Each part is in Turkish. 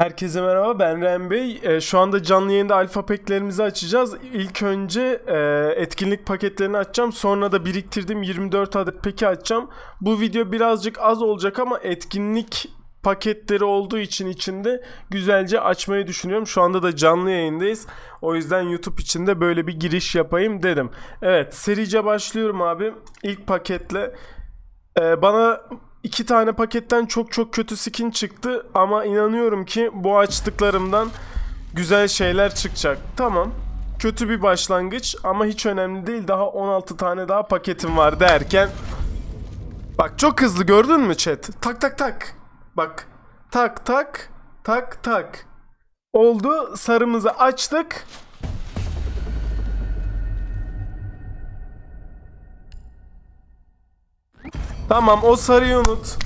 Herkese merhaba ben Ren Bey. Ee, şu anda canlı yayında alfa peklerimizi açacağız. İlk önce e, etkinlik paketlerini açacağım. Sonra da biriktirdiğim 24 adet peki açacağım. Bu video birazcık az olacak ama etkinlik paketleri olduğu için içinde güzelce açmayı düşünüyorum. Şu anda da canlı yayındayız. O yüzden YouTube için de böyle bir giriş yapayım dedim. Evet serice başlıyorum abi. İlk paketle ee, bana iki tane paketten çok çok kötü skin çıktı ama inanıyorum ki bu açtıklarımdan güzel şeyler çıkacak. Tamam. Kötü bir başlangıç ama hiç önemli değil. Daha 16 tane daha paketim var derken Bak çok hızlı gördün mü chat? Tak tak tak. Bak. Tak tak tak tak. Oldu. Sarımızı açtık. Tamam o sarıyı unut.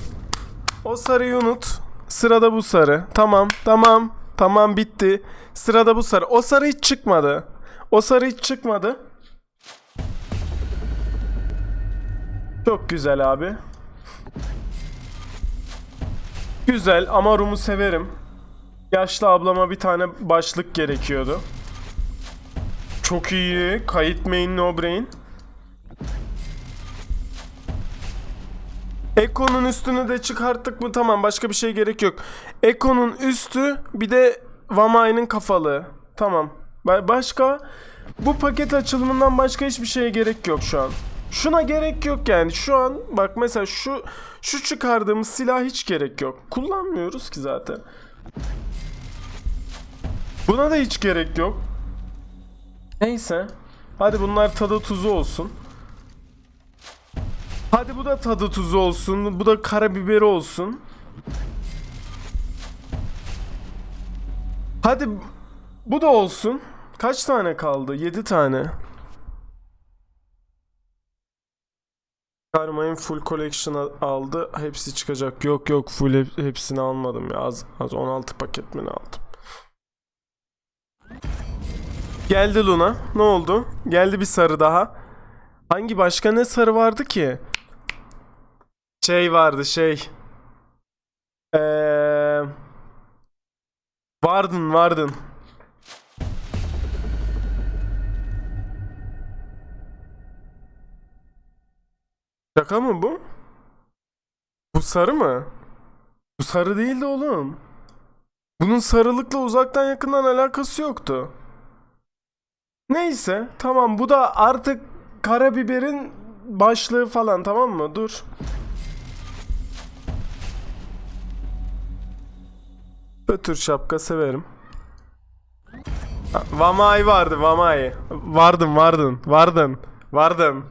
O sarıyı unut. Sırada bu sarı. Tamam tamam. Tamam bitti. Sırada bu sarı. O sarı hiç çıkmadı. O sarı hiç çıkmadı. Çok güzel abi. Güzel ama Rum'u severim. Yaşlı ablama bir tane başlık gerekiyordu. Çok iyi. Kayıt main no brain. Eko'nun üstünü de çıkarttık mı tamam başka bir şey gerek yok. Eko'nun üstü bir de Vamai'nin kafalı. Tamam. Ba- Başka bu paket açılımından başka hiçbir şeye gerek yok şu an. Şuna gerek yok yani. Şu an bak mesela şu şu çıkardığımız silah hiç gerek yok. Kullanmıyoruz ki zaten. Buna da hiç gerek yok. Neyse. Hadi bunlar tadı tuzu olsun. Hadi bu da tadı tuzu olsun. Bu da karabiberi olsun. Hadi bu da olsun. Kaç tane kaldı? 7 tane. Karmayın full collection al- aldı. Hepsi çıkacak. Yok yok full hep- hepsini almadım ya. Az, az 16 paket mi aldım? Geldi Luna. Ne oldu? Geldi bir sarı daha. Hangi başka ne sarı vardı ki? Şey vardı şey. Eee Vardın vardın. Şaka mı bu? Bu sarı mı? Bu sarı değildi oğlum. Bunun sarılıkla uzaktan yakından alakası yoktu. Neyse tamam bu da artık karabiberin başlığı falan tamam mı? Dur. Ötür şapka severim. Ha, Vamai vardı Vamai. Vardın vardın vardın vardın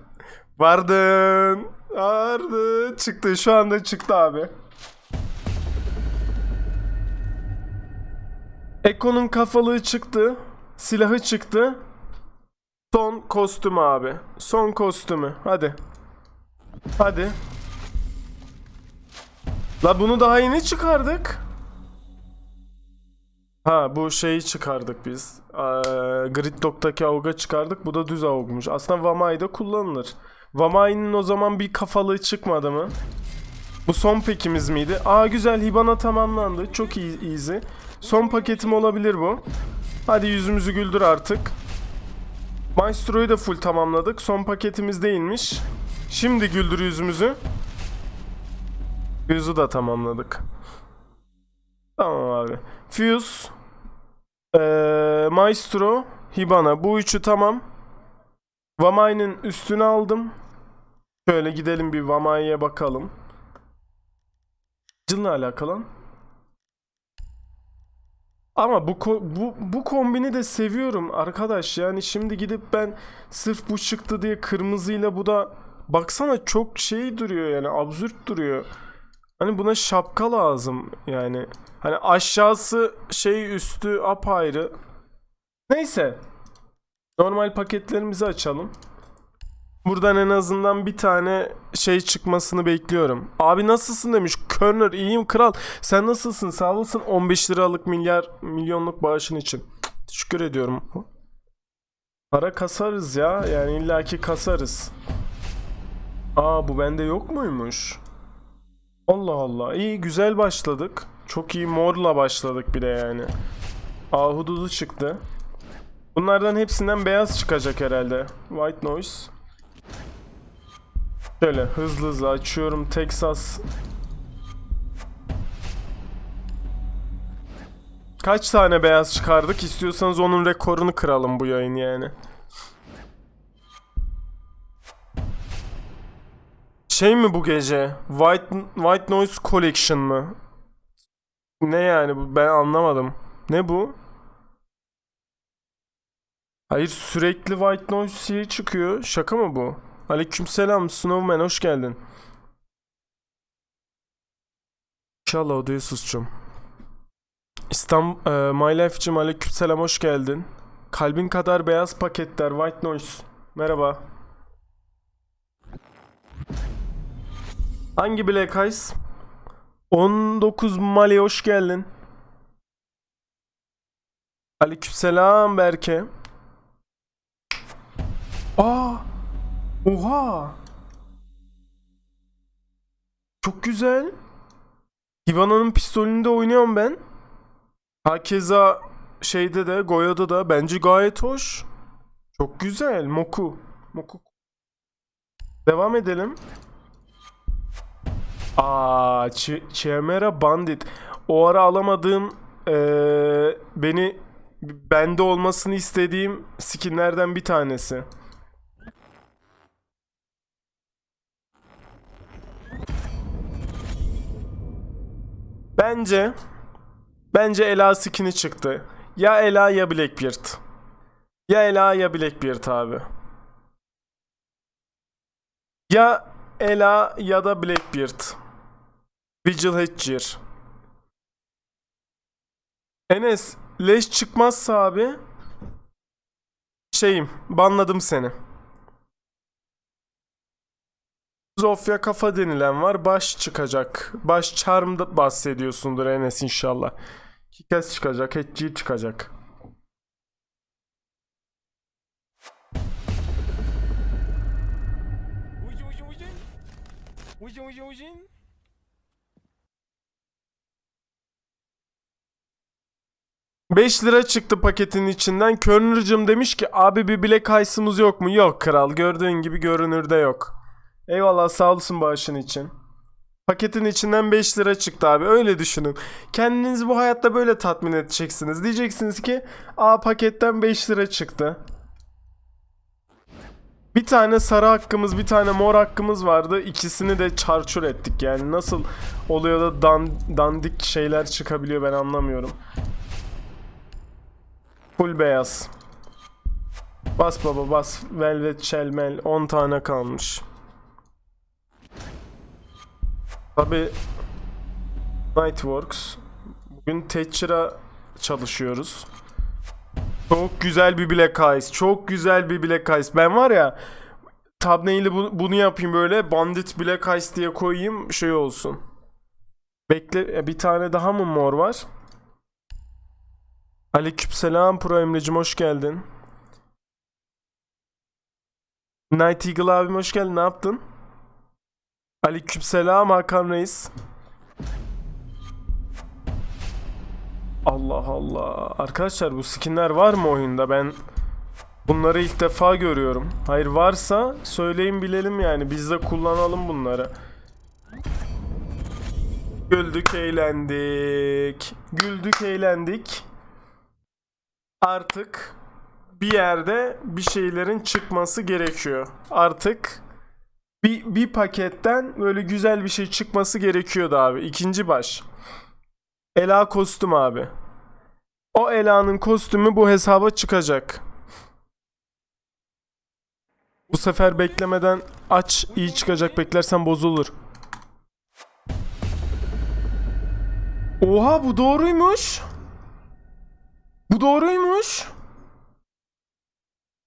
vardın vardı çıktı şu anda çıktı abi. Eko'nun kafalığı çıktı. Silahı çıktı. Son kostüm abi. Son kostümü. Hadi. Hadi. La bunu daha yeni çıkardık. Ha bu şeyi çıkardık biz. Ee, Gridlock'taki AUG'a çıkardık. Bu da düz AUG'muş. Aslında Vamai'de kullanılır. Vamai'nin o zaman bir kafalığı çıkmadı mı? Bu son pekimiz miydi? Aa güzel Hibana tamamlandı. Çok iyi easy. Son paketim olabilir bu. Hadi yüzümüzü güldür artık. Maestro'yu da full tamamladık. Son paketimiz değilmiş. Şimdi güldür yüzümüzü. Yüzü de tamamladık. Tamam abi. Fuse, ee, Maestro, Hibana. Bu üçü tamam. Vamai'nin üstünü aldım. Şöyle gidelim bir Vamai'ye bakalım. Cıl'la alakalı. Ama bu bu bu kombini de seviyorum arkadaş. Yani şimdi gidip ben sırf bu çıktı diye kırmızıyla bu da baksana çok şey duruyor yani absürt duruyor. Hani buna şapka lazım yani. Hani aşağısı şey üstü apayrı. Neyse. Normal paketlerimizi açalım. Buradan en azından bir tane şey çıkmasını bekliyorum. Abi nasılsın demiş. Körner iyiyim kral. Sen nasılsın? Sağ olasın 15 liralık milyar milyonluk bağışın için. Teşekkür ediyorum. Para kasarız ya. Yani illaki kasarız. Aa bu bende yok muymuş? Allah Allah. İyi güzel başladık. Çok iyi morla başladık bir de yani. Ahududu çıktı. Bunlardan hepsinden beyaz çıkacak herhalde. White noise. Şöyle hızlı hızlı açıyorum Texas. Kaç tane beyaz çıkardık? İstiyorsanız onun rekorunu kıralım bu yayın yani. Şey mi bu gece? White White Noise Collection mı? Ne yani bu? Ben anlamadım. Ne bu? Hayır sürekli White Noise şey çıkıyor. Şaka mı bu? Aleykümselam Snowman hoş geldin. İnşallah odaya susacağım. İstanbul, e, My Life'cim aleykümselam hoş geldin. Kalbin kadar beyaz paketler White Noise. Merhaba. Hangi Black Eyes? 19 Mali hoş geldin. Aleykümselam Berke. Aa! Oha! Çok güzel. Ivana'nın pistolünde oynuyorum ben. Hakeza şeyde de Goya'da da bence gayet hoş. Çok güzel. Moku. Moku. Devam edelim. Aa, Ch- Chimera Bandit. O ara alamadığım eee, beni bende olmasını istediğim skinlerden bir tanesi. Bence bence Ela skin'i çıktı. Ya Ela ya Blackbeard. Ya Ela ya Blackbeard abi. Ya Ela ya da Blackbeard. Vigil Hedger. Enes leş çıkmazsa abi şeyim banladım seni. Zofia kafa denilen var. Baş çıkacak. Baş charm'da bahsediyorsundur Enes inşallah. Kikes çıkacak. Hedger çıkacak. Ujin ujin ujin. Beş lira çıktı paketin içinden. Körnürcüm demiş ki abi bir Black Ice'ımız yok mu? Yok kral. Gördüğün gibi görünürde yok. Eyvallah sağ olasın bağışın için. Paketin içinden 5 lira çıktı abi. Öyle düşünün. Kendinizi bu hayatta böyle tatmin edeceksiniz. Diyeceksiniz ki aa paketten 5 lira çıktı. Bir tane sarı hakkımız, bir tane mor hakkımız vardı. İkisini de çarçur ettik. Yani nasıl oluyor da dan, dandik şeyler çıkabiliyor ben anlamıyorum. Full beyaz. Bas baba bas. Velvet Shellmel 10 tane kalmış. Tabi Nightworks. Bugün Thatcher'a çalışıyoruz. Çok güzel bir Black Eyes. Çok güzel bir Black Eyes. Ben var ya thumbnail'i bu- bunu yapayım böyle Bandit Black Eyes diye koyayım şey olsun. Bekle e, bir tane daha mı mor var? Aleykümselam Pro Emre'cim hoş geldin. Night Eagle abim hoş geldin. Ne yaptın? Aleykümselam Hakan Reis. Allah Allah. Arkadaşlar bu skinler var mı oyunda? Ben bunları ilk defa görüyorum. Hayır varsa söyleyin bilelim yani. Biz de kullanalım bunları. Güldük, eğlendik. Güldük, eğlendik. Artık bir yerde bir şeylerin çıkması gerekiyor. Artık bir, bir paketten böyle güzel bir şey çıkması gerekiyordu abi. İkinci baş. Ela kostüm abi. O Ela'nın kostümü bu hesaba çıkacak. Bu sefer beklemeden aç iyi çıkacak beklersen bozulur. Oha bu doğruymuş. Bu doğruymuş.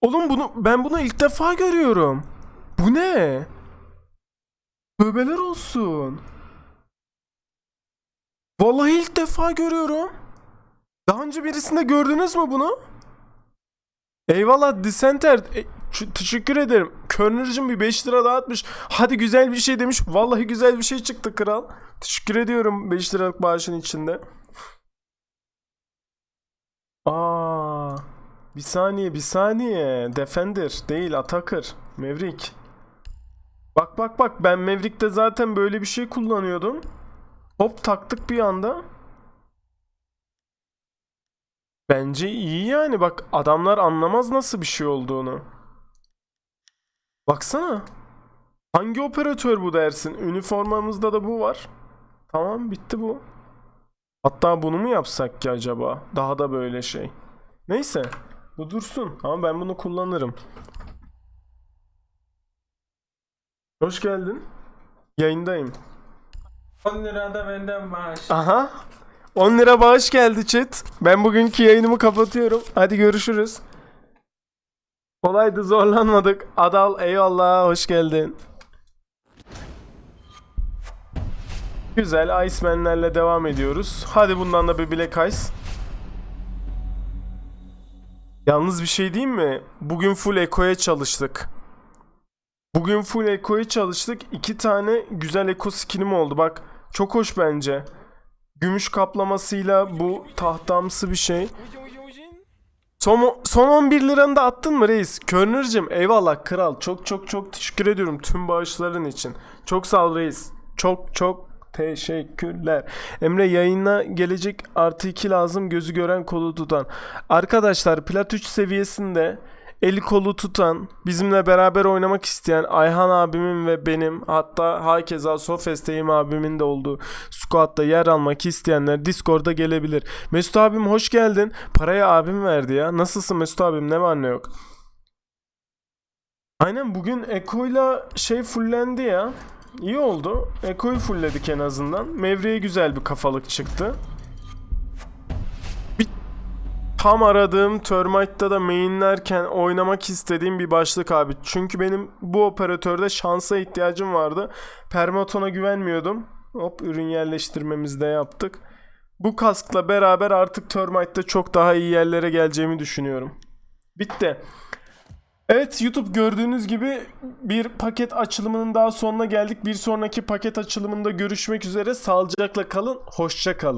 Oğlum bunu ben bunu ilk defa görüyorum. Bu ne? Tövbeler olsun. Vallahi ilk defa görüyorum. Daha önce birisinde gördünüz mü bunu? Eyvallah Dissenter. E, teşekkür ederim. Körnürcüm bir 5 lira daha atmış. Hadi güzel bir şey demiş. Vallahi güzel bir şey çıktı kral. Teşekkür ediyorum 5 liralık bağışın içinde. Aa, bir saniye bir saniye. Defender değil Attacker. Maverick. Bak bak bak ben Maverick'te zaten böyle bir şey kullanıyordum. Hop taktık bir anda. Bence iyi yani bak adamlar anlamaz nasıl bir şey olduğunu. Baksana. Hangi operatör bu dersin? Üniformamızda da bu var. Tamam bitti bu. Hatta bunu mu yapsak ki acaba? Daha da böyle şey. Neyse. Bu dursun. Ama ben bunu kullanırım. Hoş geldin. Yayındayım. 10 lira da benden maaş. Aha. 10 lira bağış geldi chat. Ben bugünkü yayınımı kapatıyorum. Hadi görüşürüz. Kolaydı zorlanmadık. Adal eyvallah hoş geldin. Güzel Iceman'lerle devam ediyoruz. Hadi bundan da bir Black Ice. Yalnız bir şey diyeyim mi? Bugün full Eko'ya çalıştık. Bugün full Eko'ya çalıştık. İki tane güzel Eko skinim oldu. Bak çok hoş bence. Gümüş kaplamasıyla bu tahtamsı bir şey. Son, son 11 liranı da attın mı reis? Körnürcüm eyvallah kral. Çok çok çok teşekkür ediyorum tüm bağışların için. Çok sağ ol reis. Çok çok teşekkürler. Emre yayına gelecek artı 2 lazım gözü gören kolu tutan. Arkadaşlar plat 3 seviyesinde eli kolu tutan, bizimle beraber oynamak isteyen Ayhan abimin ve benim hatta hakeza Sofesteyim abimin de olduğu squad'da yer almak isteyenler Discord'a gelebilir. Mesut abim hoş geldin. Parayı abim verdi ya. Nasılsın Mesut abim? Ne var ne yok? Aynen bugün Eko'yla şey fullendi ya. İyi oldu. Eko'yu fullledik en azından. Mevri'ye güzel bir kafalık çıktı. Tam aradığım Termite'da da mainlerken oynamak istediğim bir başlık abi. Çünkü benim bu operatörde şansa ihtiyacım vardı. Permaton'a güvenmiyordum. Hop ürün yerleştirmemizi de yaptık. Bu kaskla beraber artık Termite'da çok daha iyi yerlere geleceğimi düşünüyorum. Bitti. Evet YouTube gördüğünüz gibi bir paket açılımının daha sonuna geldik. Bir sonraki paket açılımında görüşmek üzere. Sağlıcakla kalın. Hoşça kalın.